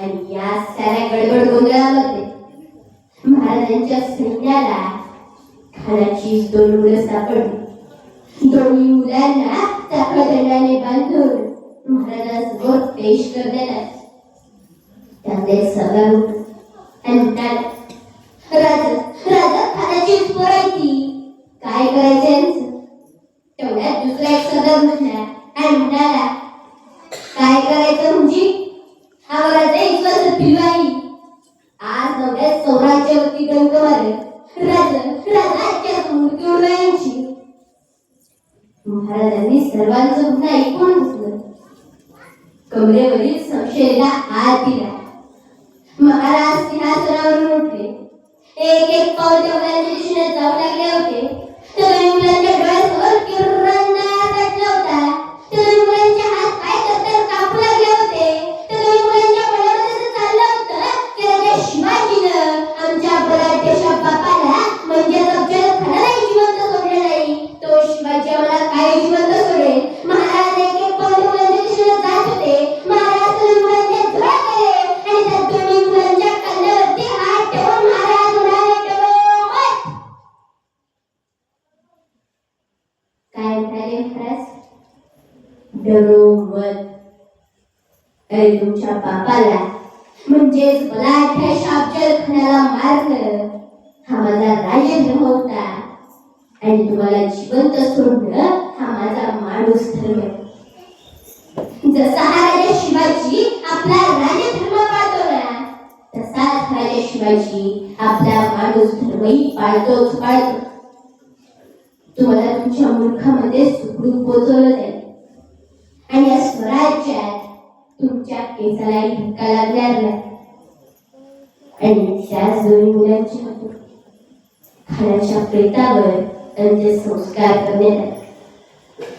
आणि या साऱ्या गडबड गोंधळामध्ये महाराजांच्या सैन्याला खानाची दोन मुलं सापडली. दोन्ही मुलांना चाकळदंडाने बांधून महाराजांसमोर पेश करण्याला त्यामध्ये सरदार उठला आणि म्हणाला राजा राजा खानाची पोर काय करायचे तेवढ्यात दुसरा एक सदर म्हटला आणि म्हणाला काय करायचं म्हणजे महाराजांनी सर्वांचं म्हणणं ऐकून घेतलं. कमरेवरील संशयला हात दिला. महाराज सिंहासनावरून उठले. एक एक पाऊल त्या दिशेने जाऊ लागले होते. काय म्हणाले अरे तुमच्या बापाला. म्हणजेच बलाढ्य अफजल खानाला मारलं. हा माझा राजधर्म होता. आणि तुम्हाला जिवंत सोडणं हा माझा माणूस धर्म. जसा हा राजा शिवाजी आपला राजधर्म पाळतो ना तसाच राजा शिवाजी आपला माणूस धर्मही पाळतोच पाळतो. तुम्हाला तुमच्या मूर्खामध्ये सुखरूप पोचवलं जाईल. आणि या स्वराज्यात तुमच्या केसालाही धक्का लागणार नाही. आणि त्याच दोन्ही मुलांच्या खाण्याच्या प्रेतावर त्यांचे संस्कार करण्यात आले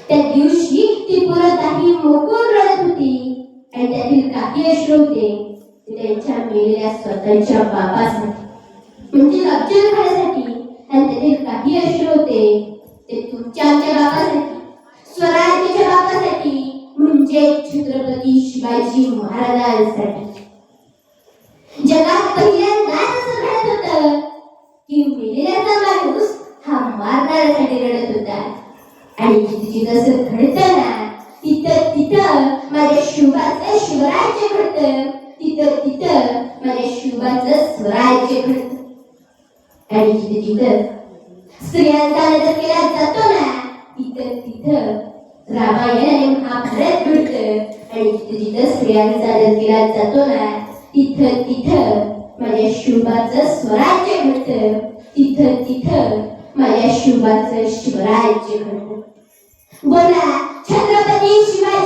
त्या दिवशी ती पुरताही मोकून रडत होती आणि त्यातील काही अश्रोते त्यांच्या मेलेल्या स्वतःच्या बापासाठी म्हणजे अफजल खानासाठी आणि त्यातील काही अश्रोते ते तुमच्या आमच्या बापासाठी स्वराज्याच्या बापासाठी म्हणजे छत्रपती शिवाजी महाराजांसाठी. जगात पहिल्यांदाच असं घडत होतं की मेलेल्याचा माणूस हा मारणाऱ्यासाठी रडत होता. आणि जिथे जिथं असं घडतं ना तिथं तिथं माझ्या शिवाचं शिवराज्य घडतं. तिथं तिथं माझ्या शिवाचं स्वराज्य घडतं. आणि जिथे जिथं स्त्रियांचा आदर केला जातो ना. तिथं तिथं. रामायण आणि महाभारत घडतं. आणि तिथं जिथं स्त्रियांचा आदर केला जातो ना तिथं तिथं माझ्या शिवबाचं स्वराज्य घडतं. तिथं तिथं माझ्या शिवबाचं शिवराज्य घडतं. बोला छत्रपती शिवाजी